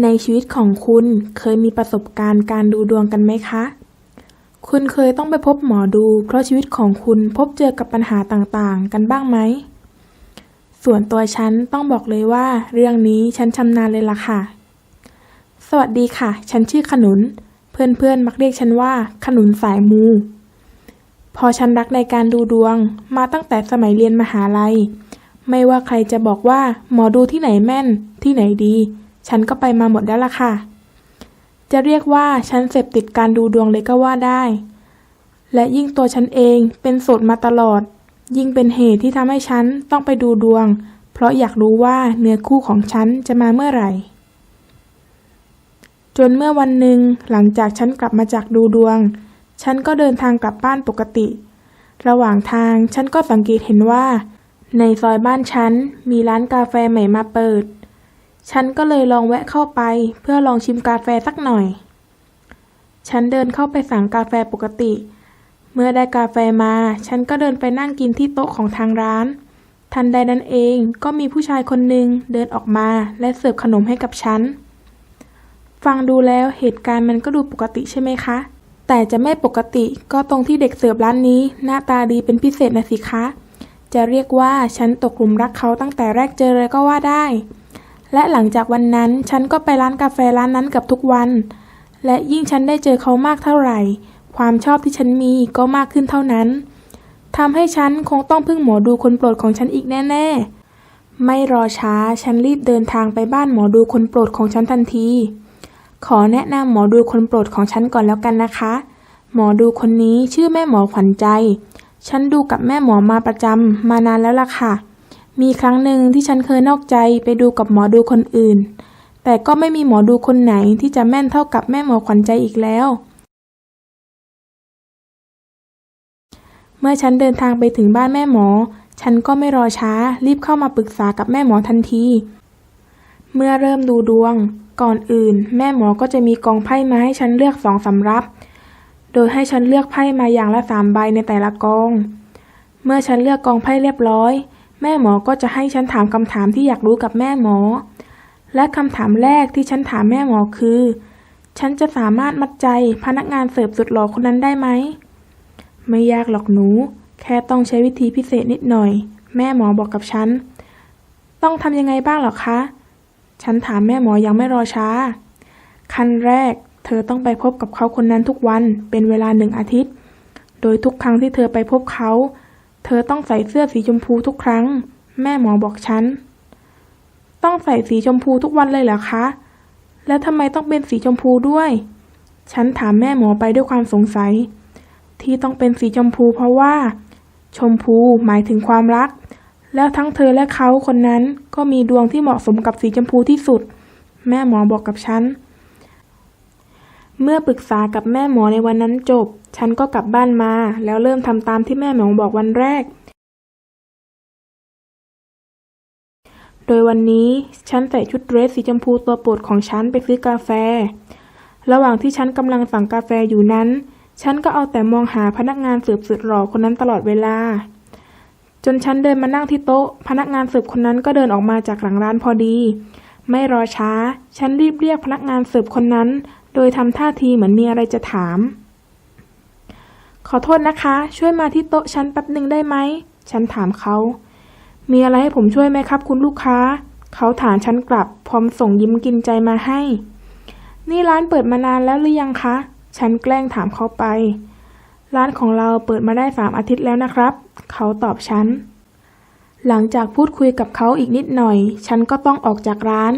ในชีวิตของคุณเคยมีประสบการณ์การดูดวงกันไหมคะ คุณเคยต้องไปพบหมอดู เพราะชีวิตของคุณพบเจอกับปัญหาต่างๆ กันบ้างไหม ส่วนตัวฉันต้องบอกเลยว่า เรื่องนี้ฉันชำนาญเลยล่ะค่ะ สวัสดีค่ะ ฉันชื่อขนุน เพื่อนๆ มักเรียกฉันว่า ขนุนสายมู พอฉันรักในการดูดวงมาตั้งแต่สมัยเรียนมหาลัย ไม่ว่าใครจะบอกว่า หมอดูที่ไหนแม่นที่ไหนดี ฉันก็ไปมาหมดแล้วล่ะค่ะ จะเรียกว่าฉันเสพติดการดูดวงเลยก็ว่าได้ และยิ่งตัวฉันเองเป็นโสดมาตลอด ยิ่งเป็นเหตุที่ทำให้ฉันต้องไปดูดวง เพราะอยากรู้ว่าเนื้อคู่ของฉันจะมาเมื่อไหร่ จนเมื่อวันหนึ่งหลังจากฉันกลับมาจากดูดวง ฉันก็เดินทางกลับบ้านปกติ ระหว่างทางฉันก็สังเกตเห็นว่า ในซอยบ้านฉันมีร้านกาแฟใหม่มาเปิด ฉันก็เลยลองแวะเข้าไป เพื่อลองชิมกาแฟสักหน่อย ฉันเดินเข้าไปสั่งกาแฟปกติ เมื่อได้กาแฟมา ฉันก็เดินไปนั่งกินที่โต๊ะของทางร้าน ทันใดนั้นเองก็มีผู้ชายคนหนึ่งเดินออกมาและเสิร์ฟขนมให้กับฉัน ฟังดูแล้วเหตุการณ์มันก็ดูปกติใช่ไหมคะ แต่จะไม่ปกติก็ตรงที่เด็กเสิร์ฟร้านนี้ หน้าตาดีเป็นพิเศษนะสิคะ จะเรียกว่าฉันตกหลุมรักเขาตั้งแต่แรกเจอเลยก็ว่าได้ และหลังจากวันนั้นฉันก็ไปร้านกาแฟร้านนั้นกับทุกวัน และยิ่งฉันได้เจอเขามากเท่าไหร่ ความชอบที่ฉันมีก็มากขึ้นเท่านั้นทำให้ฉันคงต้องพึ่งหมอดูคนโปรดของฉันอีกแน่ ๆ ไม่รอช้าฉันรีบเดินทางไปบ้านหมอดูคนโปรดของฉันทันที ขอแนะนำหมอดูคนโปรดของฉันก่อนแล้วกันนะคะ หมอดูคนนี้ชื่อแม่หมอขวัญใจ ฉันดูกับแม่หมอมาประจำมานานแล้วล่ะค่ะ มีครั้งหนึ่งที่ฉันเคยนอกใจไปดูกับหมอดูคนอื่น แต่ก็ไม่มีหมอดูคนไหนที่จะแม่นเท่ากับแม่หมอขวัญใจอีกแล้ว เมื่อฉันเดินทางไปถึงบ้านแม่หมอ ฉันก็ไม่รอช้ารีบเข้ามาปรึกษากับแม่หมอทันที เมื่อเริ่มดูดวง ก่อนอื่น แม่หมอก็จะมีกองไพ่มาให้ฉันเลือกสองสำรับ โดยให้ฉันเลือกไพ่มาอย่างละสามใบในแต่ละกอง เมื่อฉันเลือกกองไพ่เรียบร้อย แม่หมอก็จะให้ฉันถามคำถามที่อยากรู้กับแม่หมอ และคำถามแรกที่ฉันถามแม่หมอคือ ฉันจะสามารถมัดใจพนักงานเสิร์ฟสุดหล่อคนนั้นได้ไหม ไม่ยากหรอกหนู แค่ต้องใช้วิธีพิเศษนิดหน่อย แม่หมอบอกกับฉัน ต้องทำยังไงบ้างหรอคะ ฉันถามแม่หมอยังไม่รอช้า ขั้นแรก เธอต้องไปพบกับเขาคนนั้นทุกวันเป็นเวลาหนึ่งอาทิตย์ โดยทุกครั้งที่เธอไปพบเขา เธอต้องใส่เสื้อสีชมพูทุกครั้ง แม่หมอบอกฉัน ต้องใส่สีชมพูทุกวันเลยเหรอคะ แล้วทำไมต้องเป็นสีชมพูด้วย ฉันถามแม่หมอไปด้วยความสงสัย ที่ต้องเป็นสีชมพูเพราะว่า ชมพูหมายถึงความรัก แล้วทั้งเธอและเขาคนนั้นก็มีดวงที่เหมาะสมกับสีชมพูที่สุด แม่หมอบอกกับฉัน เมื่อปรึกษากับแม่หมอในวันนั้นจบ ฉันก็กลับบ้านมา แล้วเริ่มทำตามที่แม่หมอบอกวันแรก โดยวันนี้ฉันใส่ชุดเดรสสีชมพูตัวโปรดของฉันไปซื้อกาแฟ ระหว่างที่ฉันกำลังสั่งกาแฟอยู่นั้น ฉันก็เอาแต่มองหาพนักงานเสิร์ฟสุดหล่อคนนั้นตลอดเวลา จนฉันเดินมานั่งที่โต๊ะ พนักงานเสิร์ฟคนนั้นก็เดินออกมาจากหลังร้านพอดี ไม่รอช้า ฉันรีบเรียกพนักงานเสิร์ฟคนนั้น โดยทำท่าทีเหมือนมีอะไรจะถาม ขอโทษนะคะ ช่วยมาที่โต๊ะฉันแป๊บหนึ่งได้ไหม ฉันถามเขา มีอะไรให้ผมช่วยไหมครับ คุณลูกค้า เขาถามฉันกลับ พร้อมส่งยิ้มกินใจมาให้ นี่ร้านเปิดมานานแล้วหรือยังคะ ฉันแกล้งถามเขาไป ร้านของเราเปิดมาได้สามอาทิตย์แล้วนะครับ เขาตอบฉัน หลังจากพูดคุยกับเขาอีกนิดหน่อย ฉันก็ต้องออกจากร้าน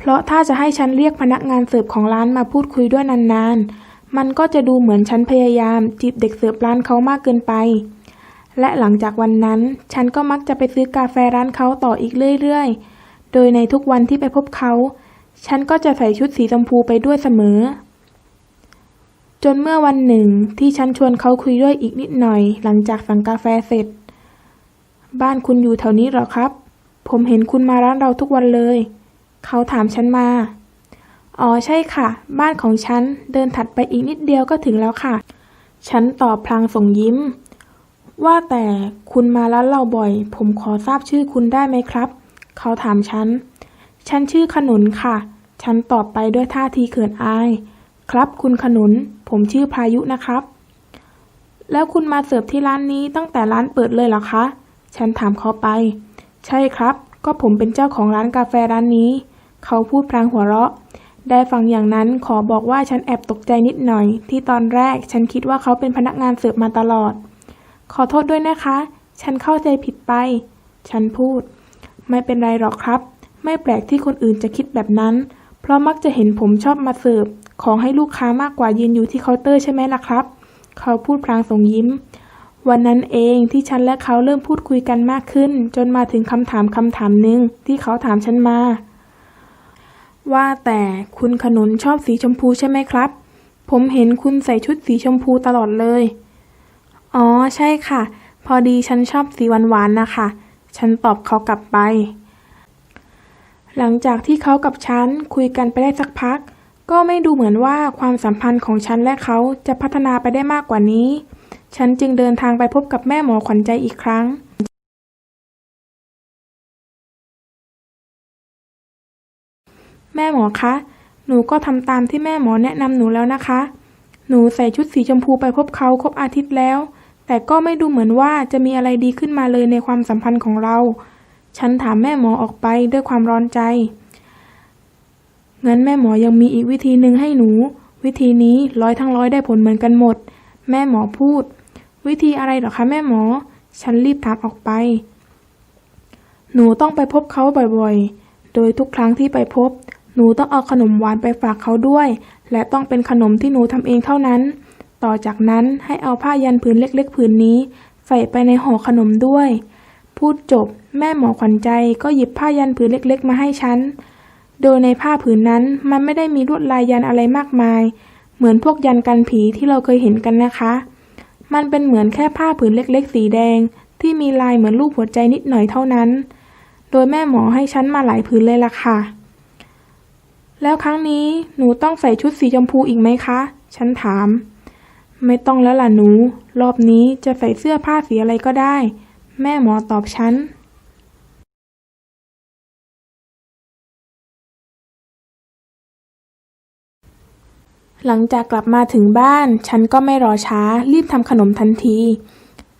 เพราะถ้าจะให้ฉันเรียกพนักงานเสิร์ฟของร้านมาพูดคุยด้วยนานๆ มันก็จะดูเหมือนฉันพยายามจีบเด็กเสิร์ฟร้านเขามากเกินไป และหลังจากวันนั้น ฉันก็มักจะไปซื้อกาแฟร้านเขาต่ออีกเรื่อยๆ โดยในทุกวันที่ไปพบเขา ฉันก็จะใส่ชุดสีชมพูไปด้วยเสมอ จนเมื่อวันหนึ่งที่ฉันชวนเขาคุยด้วยอีกนิดหน่อย หลังจากสั่งกาแฟเสร็จ บ้านคุณอยู่แถวนี้หรอครับ ผมเห็นคุณมาร้านเราทุกวันเลย เขาถามฉันมา อ๋อใช่ค่ะ บ้านของฉันเดินถัดไปอีกนิดเดียวก็ถึงแล้วค่ะ ฉันตอบพลางส่งยิ้ม ว่าแต่คุณมาร้านเราบ่อย ผมขอทราบชื่อคุณได้ไหมครับ เขาถามฉัน ฉันชื่อขนุนค่ะ ฉันตอบไปด้วยท่าทีเขินอาย ครับคุณขนุน ผมชื่อพายุนะครับ แล้วคุณมาเสิร์ฟที่ร้านนี้ตั้งแต่ร้านเปิดเลยเหรอคะ ฉันถามเขาไป ใช่ครับก็ผมเป็นเจ้าของร้านกาแฟร้านนี้ เขาพูดพลางหัวเราะ ได้ฟังอย่างนั้นขอบอกว่าฉันแอบตกใจนิดหน่อย ที่ตอนแรกฉันคิดว่าเขาเป็นพนักงานเสิร์ฟมาตลอด ขอโทษด้วยนะคะ ฉันเข้าใจผิดไป ฉันพูด ไม่เป็นไรหรอกครับ ไม่แปลกที่คนอื่นจะคิดแบบนั้น เพราะมักจะเห็นผมชอบมาเสิร์ฟของให้ลูกค้ามากกว่ายืนอยู่ที่เคาน์เตอร์ใช่ไหมล่ะครับ เขาพูดพลางส่งยิ้มวันนั้นเองที่ฉันและเขาเริ่มพูดคุยกันมากขึ้น จนมาถึงคำถามคำถามหนึ่งที่เขาถามฉันมา ว่าแต่คุณขนุนชอบสีชมพูใช่ไหมครับ ผมเห็นคุณใส่ชุดสีชมพูตลอดเลย อ๋อใช่ค่ะ พอดีฉันชอบสีหวานๆนะคะ ฉันตอบเขากลับไป หลังจากที่เขากับฉันคุยกันไปได้สักพัก ก็ไม่ดูเหมือนว่าความสัมพันธ์ของฉันและเขาจะพัฒนาไปได้มากกว่านี้ ฉันจึงเดินทางไปพบกับแม่หมอขวัญใจอีกครั้ง ม่หมอคะ หนูก็ทำตามที่แม่หมอแนะนำหนูแล้วนะคะ หนูใส่ชุดสีชมพูไปพบเขาครบอาทิตย์แล้ว แต่ก็ไม่ดูเหมือนว่าจะมีอะไรดีขึ้นมาเลยในความสัมพันธ์ของเรา ฉันถามแม่หมอออกไปด้วยความร้อนใจ งั้นแม่หมอยังมีอีกวิธีหนึ่งให้หนู วิธีนี้ร้อยทั้งร้อยได้ผลเหมือนกันหมด แม่หมอพูด วิธีอะไรหรอคะแม่หมอ ฉันรีบถามออกไป หนูต้องไปพบเขาบ่อยๆ โดยทุกครั้งที่ไปพบ หนูต้องเอาขนมหวานไปฝากเขาด้วย และต้องเป็นขนมที่หนูทำเองเท่านั้น ต่อจากนั้นให้เอาผ้ายันผืนเล็กๆผืนนี้ ใส่ไปในห่อขนมด้วย พูดจบ แม่หมอขวัญใจก็หยิบผ้ายันผืนเล็กๆ มาให้ฉัน โดยในผ้าผืนนั้นมันไม่ได้มีลวดลายยันอะไรมากมาย เหมือนพวกยันกันผีที่เราเคยเห็นกันนะคะ มันเป็นเหมือนแค่ผ้าผืนเล็กๆ สีแดง ที่มีลายเหมือนรูปหัวใจนิดหน่อยเท่านั้น โดยแม่หมอให้ฉันมาหลายผืนเลยล่ะค่ะ แล้วครั้งนี้หนูต้องใส่ชุดสีชมพูอีกไหมคะ ฉันถาม ไม่ต้องแล้วล่ะหนู รอบนี้จะใส่เสื้อผ้าสีอะไรก็ได้ แม่หมอตอบฉัน หลังจากกลับมาถึงบ้าน ฉันก็ไม่รอช้า รีบทำขนมทันที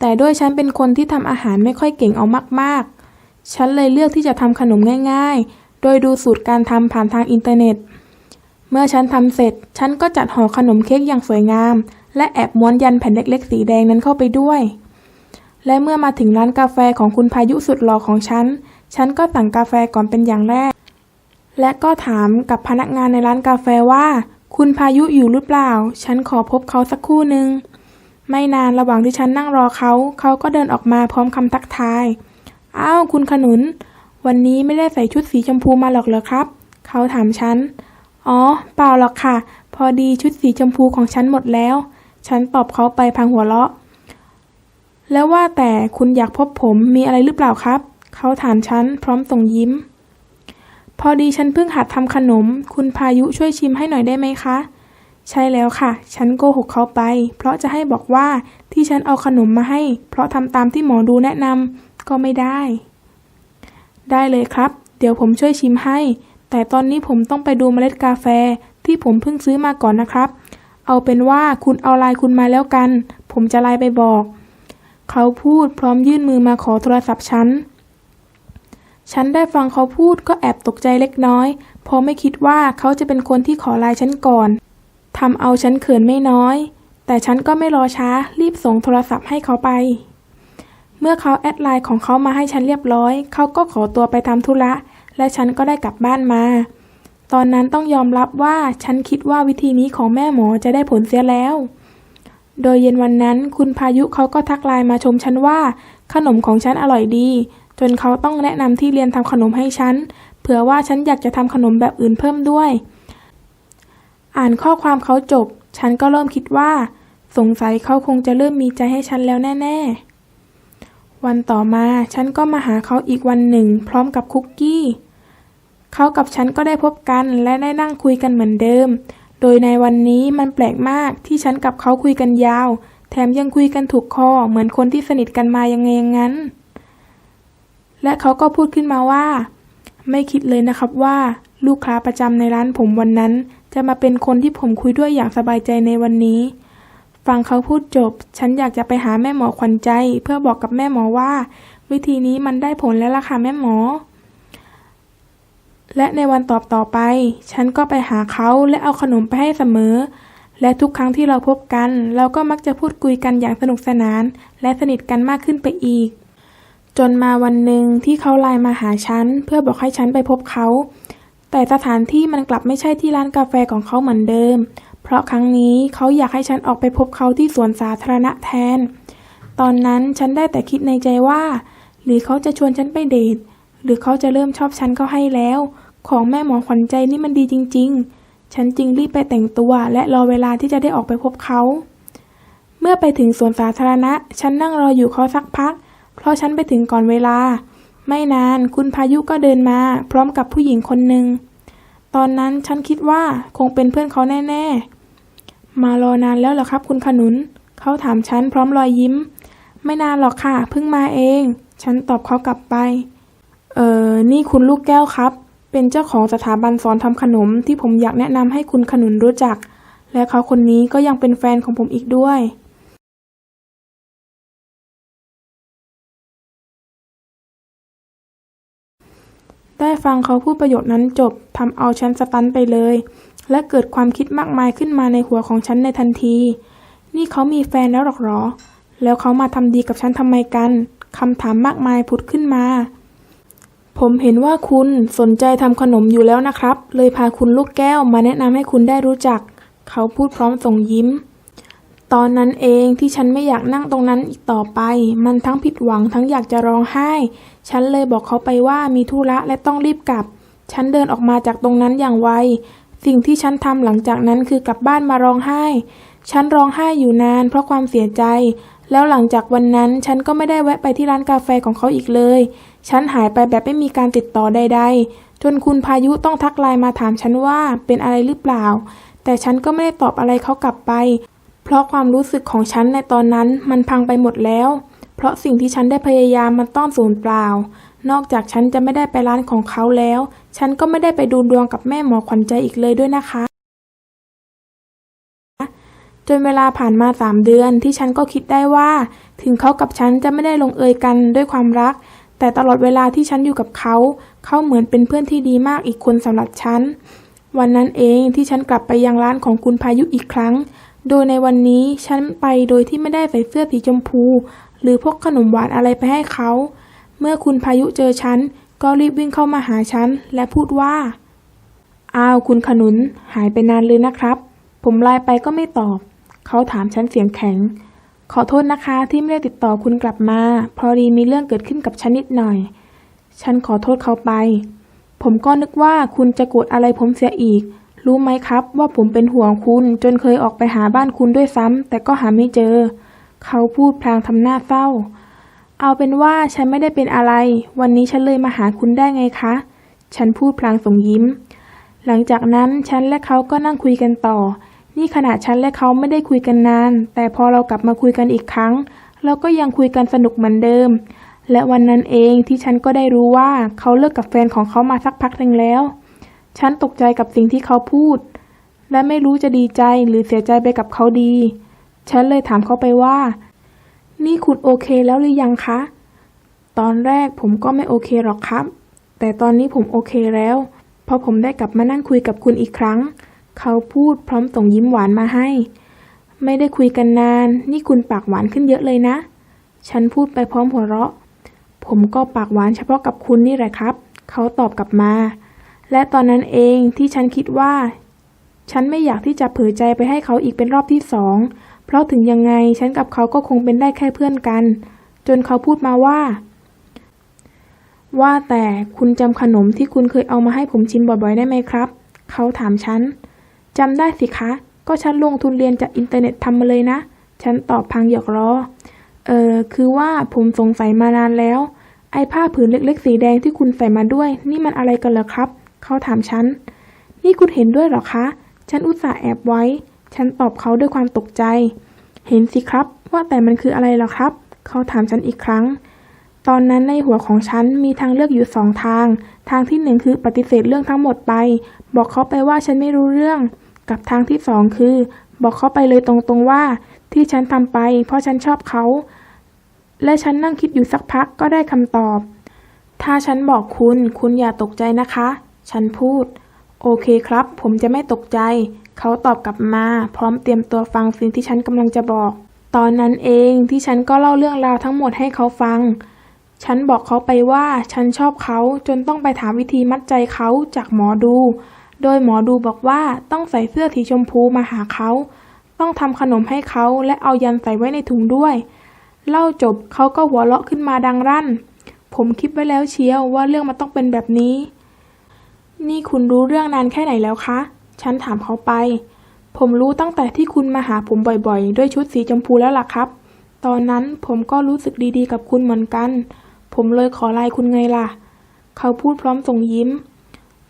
แต่ด้วยฉันเป็นคนที่ทำอาหารไม่ค่อยเก่งเอามากๆ ฉันเลยเลือกที่จะทำขนมง่าย ๆ โดยดูสูตรการทำผ่านทางอินเทอร์เน็ต เมื่อฉันทำเสร็จ ฉันก็จัดห่อขนมเค้กอย่างสวยงาม และแอบม้วนยันแผ่นเล็กๆ สีแดงนั้นเข้าไปด้วย และเมื่อมาถึงร้านกาแฟของคุณพายุสุดหล่อของฉัน ฉันก็สั่งกาแฟก่อนเป็นอย่างแรก และก็ถามกับพนักงานในร้านกาแฟว่า คุณพายุอยู่หรือเปล่า ฉันขอพบเขาสักครู่หนึ่งไม่นานระหว่างที่ฉันนั่งรอเขา เขาก็เดินออกมาพร้อมคำทักทาย อ้าว คุณขนุน วันนี้ไม่ได้ใส่ชุดสีชมพูมาหรอกเหรอครับ เขาถามฉัน อ๋อ เปล่าหรอกค่ะ พอดีชุดสีชมพูของฉันหมดแล้ว ฉันตอบเขาไปพลางหัวเราะ แล้วว่าแต่คุณอยากพบผมมีอะไรหรือเปล่าครับ เขาถามฉันพร้อมส่งยิ้ม พอดีฉันเพิ่งหัดทำขนม คุณพายุช่วยชิมให้หน่อยได้ไหมคะ ใช่แล้วค่ะ ฉันโกหกเขาไป เพราะจะให้บอกว่าที่ฉันเอาขนมมาให้ เพราะทำตามที่หมอดูแนะนำก็ไม่ได้ ได้เลยครับ เดี๋ยวผมช่วยชิมให้ แต่ตอนนี้ผมต้องไปดูเมล็ดกาแฟที่ผมเพิ่งซื้อมาก่อนนะครับ เอาเป็นว่าคุณเอาไลน์คุณมาแล้วกัน ผมจะไลน์ไปบอก เขาพูดพร้อมยื่นมือมาขอโทรศัพท์ฉัน ฉันได้ฟังเขาพูดก็แอบตกใจเล็กน้อยเพราะไม่คิดว่าเขาจะเป็นคนที่ขอไลน์ฉันก่อนทำเอาฉันเขินไม่น้อย แต่ฉันก็ไม่รอช้ารีบส่งโทรศัพท์ให้เขาไป เมื่อเขาแอดไลน์ของเขามาให้ฉันเรียบร้อย เขาก็ขอตัวไปทำธุระ และฉันก็ได้กลับบ้านมา ตอนนั้นต้องยอมรับว่าฉันคิดว่าวิธีนี้ของแม่หมอจะได้ผลเสียแล้ว โดยเย็นวันนั้นคุณพายุเขาก็ทักไลน์มาชมฉันว่า ขนมของฉันอร่อยดี จนเขาต้องแนะนำที่เรียนทำขนมให้ฉัน เผื่อว่าฉันอยากจะทำขนมแบบอื่นเพิ่มด้วย อ่านข้อความเขาจบ ฉันก็เริ่มคิดว่า สงสัยเขาคงจะเริ่มมีใจให้ฉันแล้วแน่ ๆ วันต่อมาฉันก็มาหาเขาอีกวันหนึ่ง พร้อมกับคุกกี้ เขากับฉันก็ได้พบกันและได้นั่งคุยกันเหมือนเดิม โดยในวันนี้มันแปลกมากที่ฉันกับเขาคุยกันยาว แถมยังคุยกันถูกคอเหมือนคนที่สนิทกันมายังไงอย่างนั้น และเขาก็พูดขึ้นมาว่า ไม่คิดเลยนะครับว่า ลูกค้าประจำในร้านผมวันนั้น จะมาเป็นคนที่ผมคุยด้วยอย่างสบายใจในวันนี้ ฟังเขาพูดจบ ฉันอยากจะไปหาแม่หมอขวัญใจ เพื่อบอกกับแม่หมอว่า วิธีนี้มันได้ผลแล้วล่ะค่ะแม่หมอ และในวันตอบต่อไป ฉันก็ไปหาเขาและเอาขนมไปให้เสมอ และทุกครั้งที่เราพบกัน เราก็มักจะพูดคุยกันอย่างสนุกสนาน และสนิทกันมากขึ้นไปอีก จนมาวันหนึ่งที่เขาไลน์มาหาฉัน เพื่อบอกให้ฉันไปพบเขา แต่สถานที่มันกลับไม่ใช่ที่ร้านกาแฟของเขาเหมือนเดิม ราะครั้งนี้เขาอยากให้ฉันออกไปพบเขาที่สวนสาธารณะแทน ตอนนั้นฉันได้แต่คิดในใจว่า หรือเขาจะชวนฉันไปเดท หรือเขาจะเริ่มชอบฉันก็ให้แล้ว ของแม่หมอขวัญใจนี่มันดีจริง ๆ ฉันจึงรีบไปแต่งตัวและรอเวลาที่จะได้ออกไปพบเขา เมื่อไปถึงสวนสาธารณะ ฉันนั่งรออยู่เขาสักพัก เพราะฉันไปถึงก่อนเวลา ไม่นานคุณพายุก็เดินมา พร้อมกับผู้หญิงคนหนึ่ง ตอนนั้นฉันคิดว่าคงเป็นเพื่อนเขาแน่ ๆ มารอนานแล้วเหรอครับคุณขนุน เขาถามฉันพร้อมรอยยิ้ม ไม่นานหรอกค่ะ เพิ่งมาเอง ฉันตอบเขากลับไป เออนี่คุณลูกแก้วครับ เป็นเจ้าของสถาบันสอนทำขนมที่ผมอยากแนะนำให้คุณขนุนรู้จัก และเขาคนนี้ก็ยังเป็นแฟนของผมอีกด้วยได้ฟังเขาพูดประโยคนั้นจบทำเอาฉันสตันไปเลย และเกิดความคิดมากมายขึ้นมาในหัวของฉันในทันที นี่เขามีแฟนแล้วหรอกหรอ แล้วเขามาทำดีกับฉันทำไมกันคำถามมากมายผุดขึ้นมา ผมเห็นว่าคุณสนใจทำขนมอยู่แล้วนะครับ เลยพาคุณลูกแก้วมาแนะนำให้คุณได้รู้จัก เขาพูดพร้อมส่งยิ้ม ตอนนั้นเองที่ฉันไม่อยากนั่งตรงนั้นอีกต่อไป มันทั้งผิดหวังทั้งอยากจะร้องไห้ ฉันเลยบอกเขาไปว่ามีธุระและต้องรีบกลับ ฉันเดินออกมาจากตรงนั้นอย่างไว สิ่งที่ฉันทำหลังจากนั้นคือกลับบ้านมาร้องไห้ ฉันร้องไห้อยู่นานเพราะความเสียใจ แล้วหลังจากวันนั้นฉันก็ไม่ได้แวะไปที่ร้านกาแฟของเขาอีกเลย ฉันหายไปแบบไม่มีการติดต่อใด ๆ จนคุณพายุต้องทักไลน์มาถามฉันว่าเป็นอะไรหรือเปล่า แต่ฉันก็ไม่ได้ตอบอะไรเขากลับไป เพราะความรู้สึกของฉันในตอนนั้นมันพังไปหมดแล้ว เพราะสิ่งที่ฉันได้พยายามมันต้องสูญเปล่า นอกจากฉันจะไม่ได้ไปร้านของเขาแล้ว ฉันก็ไม่ได้ไปดูดวงกับแม่หมอขวัญใจอีกเลยด้วยนะคะ จนเวลาผ่านมาสามเดือนที่ฉันก็คิดได้ว่า ถึงเขากับฉันจะไม่ได้ลงเอยกันด้วยความรัก แต่ตลอดเวลาที่ฉันอยู่กับเขา เขาเหมือนเป็นเพื่อนที่ดีมากอีกคนสำหรับฉัน วันนั้นเองที่ฉันกลับไปยังร้านของคุณพายุอีกครั้ง โดยในวันนี้ฉันไปโดยที่ไม่ได้ใส่เสื้อสีชมพู หรือพกขนมหวานอะไรไปให้เขา เมื่อคุณพายุเจอฉัน ก็รีบวิ่งเข้ามาหาฉัน และพูดว่า อ้าวคุณขนุน หายไปนานเลยนะครับ ผมไลน์ไปก็ไม่ตอบ เขาถามฉันเสียงแข็ง ขอโทษนะคะที่ไม่ได้ติดต่อคุณกลับมา พอดีมีเรื่องเกิดขึ้นกับฉันนิดหน่อย ฉันขอโทษเขาไป ผมก็นึกว่าคุณจะโกรธอะไรผมเสียอีก รู้ไหมครับว่าผมเป็นห่วงคุณจนเคยออกไปหาบ้านคุณด้วยซ้ำแต่ก็หาไม่เจอ เขาพูดพลางทำหน้าเศร้า เอาเป็นว่าฉันไม่ได้เป็นอะไร วันนี้ฉันเลยมาหาคุณได้ไงคะ ฉันพูดพลางส่งยิ้ม หลังจากนั้นฉันและเขาก็นั่งคุยกันต่อ นี่ขณะฉันและเขาไม่ได้คุยกันนาน แต่พอเรากลับมาคุยกันอีกครั้ง เราก็ยังคุยกันสนุกเหมือนเดิม และวันนั้นเองที่ฉันก็ได้รู้ว่าเขาเลิกกับแฟนของเขามาสักพักหนึ่งแล้ว ฉันตกใจกับสิ่งที่เขาพูด และไม่รู้จะดีใจหรือเสียใจไปกับเขาดี ฉันเลยถามเขาไปว่า นี่คุณโอเคแล้วหรือยังคะ ตอนแรกผมก็ไม่โอเคหรอกครับ แต่ตอนนี้ผมโอเคแล้ว เพราะผมได้กลับมานั่งคุยกับคุณอีกครั้ง เขาพูดพร้อมส่งยิ้มหวานมาให้ ไม่ได้คุยกันนาน นี่คุณปากหวานขึ้นเยอะเลยนะ ฉันพูดไปพร้อมหัวเราะ ผมก็ปากหวานเฉพาะกับคุณนี่แหละครับ เขาตอบกลับมา และตอนนั้นเองที่ฉันคิดว่า ฉันไม่อยากที่จะเผยใจไปให้เขาอีกเป็นรอบที่สอง เพราะถึงยังไงฉันกับเขาก็คงเป็นได้แค่เพื่อนกัน จนเขาพูดมาว่า ว่าแต่คุณจำขนมที่คุณเคยเอามาให้ผมชิมบ่อยๆได้ไหมครับ เขาถามฉันจำได้สิคะ ก็ฉันลงทุนเรียนจากอินเทอร์เน็ตทำมาเลยนะ ฉันตอบพังหยอกล้อเออคือว่าผมสงสัยมานานแล้ว ไอ้ผ้าผืนเล็กๆ สีแดงที่คุณใส่มาด้วย นี่มันอะไรกันเหรอครับ เขาถามฉัน นี่คุณเห็นด้วยหรอคะ ฉันอุตส่าห์แอบไว้ ฉันตอบเขาด้วยความตกใจ เห็นสิครับ ว่าแต่มันคืออะไรหรอครับ เขาถามฉันอีกครั้ง ตอนนั้นในหัวของฉันมีทางเลือกอยู่สองทาง ทางที่หนึ่งคือปฏิเสธเรื่องทั้งหมดไป บอกเขาไปว่าฉันไม่รู้เรื่อง กับทางที่สองคือ บอกเขาไปเลยตรงๆว่า ที่ฉันทำไป เพราะฉันชอบเขา และฉันนั่งคิดอยู่สักพักก็ได้คำตอบ ถ้าฉันบอกคุณ คุณอย่าตกใจนะคะ ฉันพูด โอเคครับ ผมจะไม่ตกใจ เขาตอบกลับมา พร้อมเตรียมตัวฟังสิ่งที่ฉันกำลังจะบอก ตอนนั้นเองที่ฉันก็เล่าเรื่องราวทั้งหมดให้เขาฟัง ฉันบอกเขาไปว่าฉันชอบเขาจนต้องไปถามวิธีมัดใจเขาจากหมอดู โดยหมอดูบอกว่าต้องใส่เสื้อสีชมพูมาหาเขา ต้องทำขนมให้เขาและเอายันใส่ไว้ในถุงด้วย เล่าจบเขาก็หัวเราะขึ้นมาดังรั่น ผมคิดไว้แล้วเชียวว่าเรื่องมันต้องเป็นแบบนี้ นี่คุณรู้เรื่องนานแค่ไหนแล้วคะ ฉันถามเขาไป ผมรู้ตั้งแต่ที่คุณมาหาผมบ่อยๆ ด้วยชุดสีชมพูแล้วล่ะครับ ตอนนั้นผมก็รู้สึกดีๆ กับคุณเหมือนกัน ผมเลยขอไลน์คุณไงล่ะ เขาพูดพร้อมส่งยิ้ม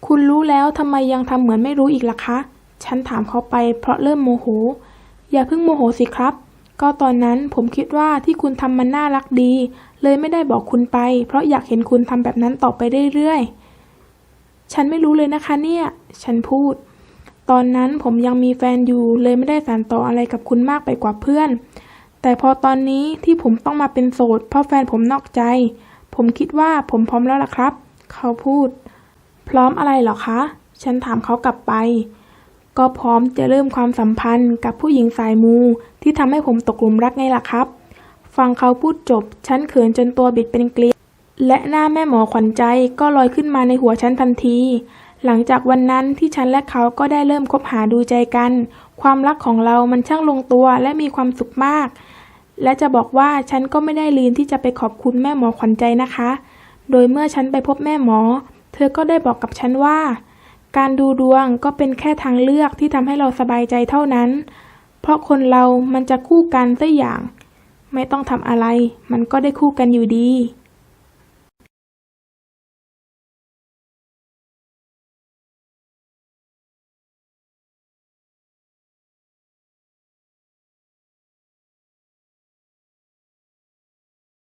คุณรู้แล้วทำไมยังทำเหมือนไม่รู้อีกล่ะคะ ฉันถามเขาไปเพราะเริ่มโมโห อย่าเพิ่งโมโหสิครับ ก็ตอนนั้นผมคิดว่าที่คุณทำมันน่ารักดี เลยไม่ได้บอกคุณไป เพราะอยากเห็นคุณทำแบบนั้นต่อไปเรื่อยๆ ฉันไม่รู้เลยนะคะเนี่ย ฉันพูด ตอนนั้นผมยังมีแฟนอยู่เลยไม่ได้สานต่ออะไรกับคุณมากไปกว่าเพื่อน แต่พอตอนนี้ที่ผมต้องมาเป็นโสดเพราะแฟนผมนอกใจ ผมคิดว่าผมพร้อมแล้วล่ะครับ เขาพูด พร้อมอะไรเหรอคะ ฉันถามเขากลับไป ก็พร้อมจะเริ่มความสัมพันธ์กับผู้หญิงสายมู ที่ทำให้ผมตกหลุมรักไงล่ะครับ ฟังเขาพูดจบ ฉันเขินจนตัวบิดเป็นเกลียวและหน้าแม่หมอขวัญใจก็ลอยขึ้นมาในหัวฉันทันที หลังจากวันนั้นที่ฉันและเขาก็ได้เริ่มคบหาดูใจกัน ความรักของเรามันช่างลงตัวและมีความสุขมาก และจะบอกว่าฉันก็ไม่ได้ลืมที่จะไปขอบคุณแม่หมอขวัญใจนะคะ โดยเมื่อฉันไปพบแม่หมอ เธอก็ได้บอกกับฉันว่า การดูดวงก็เป็นแค่ทางเลือกที่ทำให้เราสบายใจเท่านั้น เพราะคนเรามันจะคู่กันสักอย่าง ไม่ต้องทำอะไร มันก็ได้คู่กันอยู่ดี